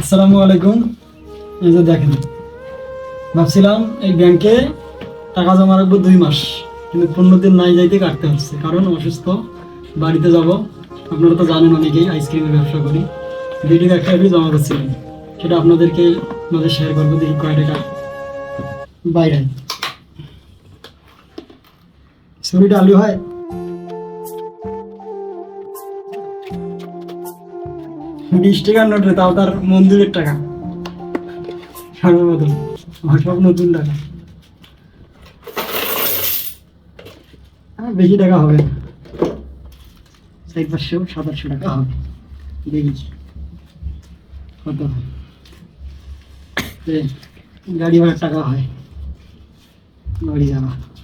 আসসালামু আলাইকুম। এই যে দেখেন, ভাবছিলাম এই ব্যাংকে টাকা জমা রাখব দুই মাস, কিন্তু পনেরো দিন নাই যাইতে কাটতে হচ্ছে, কারণ অসুস্থ, বাড়িতে যাব। আপনারা তো জানেন অনেকেই আইসক্রিমের ব্যবসা করি। ভিডিও একটা এমনি জমা করছিলাম সেটা আপনাদেরকে মাঝে শেয়ার করব, দেখি কয় টাকা। বাইরে। ছুরিটা আলু হয়? বিশ টাকার নোট তাও তার মন্দিরের টাকা। সর্বপ্রথম আমার সব নতুন টাকা। বেশি টাকা হবে না। চার পাঁচশো, সাত আটশো টাকা হবে। দেখি। কত গাড়ি ভাড়ার টাকা হয়। বাড়ি যাওয়া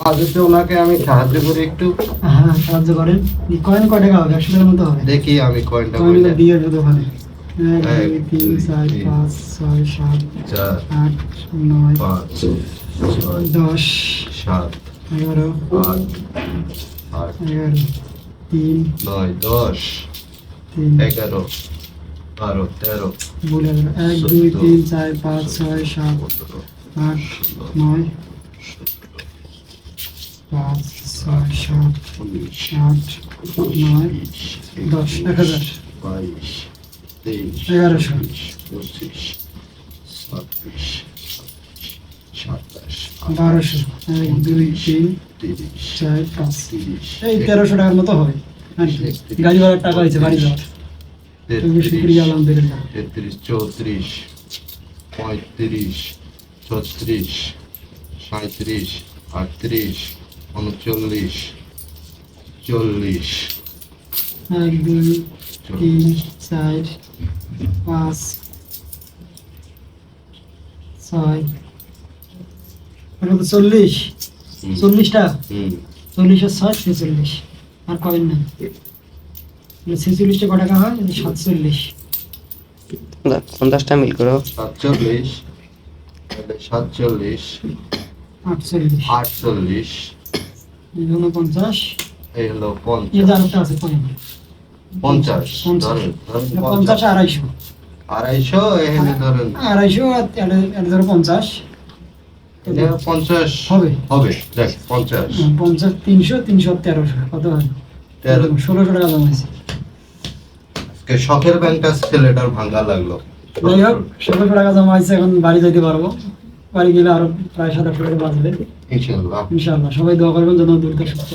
তো ওনাকে আমি সাহায্য করি একটু। হ্যাঁ সাহায্য করেন। কয়েন কয় টাকা হবে? একশো টাকার মতো হবে। দেখি আমি কয়েনটা কয়েনগুলো দিয়ে দেবো ওখানে। এক এক, দুই তিন চার পাঁচ ছয় সাত আট নয় দশ সাত এগারো আট এগারো তিন নয় দশ এগারো বারো তেরো বলে এক দুই তিন চার পাঁচ ছয় সাত আট নয় পাঁচ ছয় সাত আট নয় দশ এক হাজার বাইশ তেইশ এগারোশো। পঁচিশ ছাব্বিশ সাতাশ বারোশো এক দুই তিন তিরিশ চার পাঁচ এই তেরোশো টাকার মতো হবে গাড়ি ভাড়ার টাকা হয়েছে বাড়ি যাওয়ার তুমি শুক্রিয়া আলহামদুলিল্লাহ তেত্রিশ চৌত্রিশ পঁয়ত্রিশ ছত্রিশ সাঁত্রিশ আটত্রিশ উনচল্লিশ চল্লিশ এক দুই তিন চার পাঁচ ছয়। এটা চল্লিশ। চল্লিশটা? চল্লিশ আর ছয় ছেচল্লিশ। আর কবেন না ছেচল্লিশটা ক টাকা হয়? সাতচল্লিশ। পঞ্চাশটা মিল করো। সাতচল্লিশ সাতচল্লিশ আটচল্লিশ। আটচল্লিশ উনপঞ্চাশ এই হলো এই পঞ্চাশ আরেকটা আছে পঞ্চাশ পঞ্চাশ। ধরেন এটা পঞ্চাশ। পঞ্চাশ আড়াইশো। আড়াইশো এখানে ধরেন। আড়াইশো আর এটা এটা ধরো পঞ্চাশ। পঞ্চাশ। হবে। হবে দেখ পঞ্চাশ। পঞ্চাশ তিনশো তিনশো তেরোশো কত হয়? তেরো। ষোলোশো টাকা আজকে শখের ব্যাংকটা ছেলেটার ভাঙ্গা লাগল। যাই হোক ষোলোশো টাকা জমাইছে এখন বাড়ি যেতে পারব। বাড়ি গেলে আরও প্রায় সাত আট বাঁচবে। ইনশাল্লাহ ইনশাল্লাহ সবাই দোয়া করবেন যেন দ্রুত সুস্থ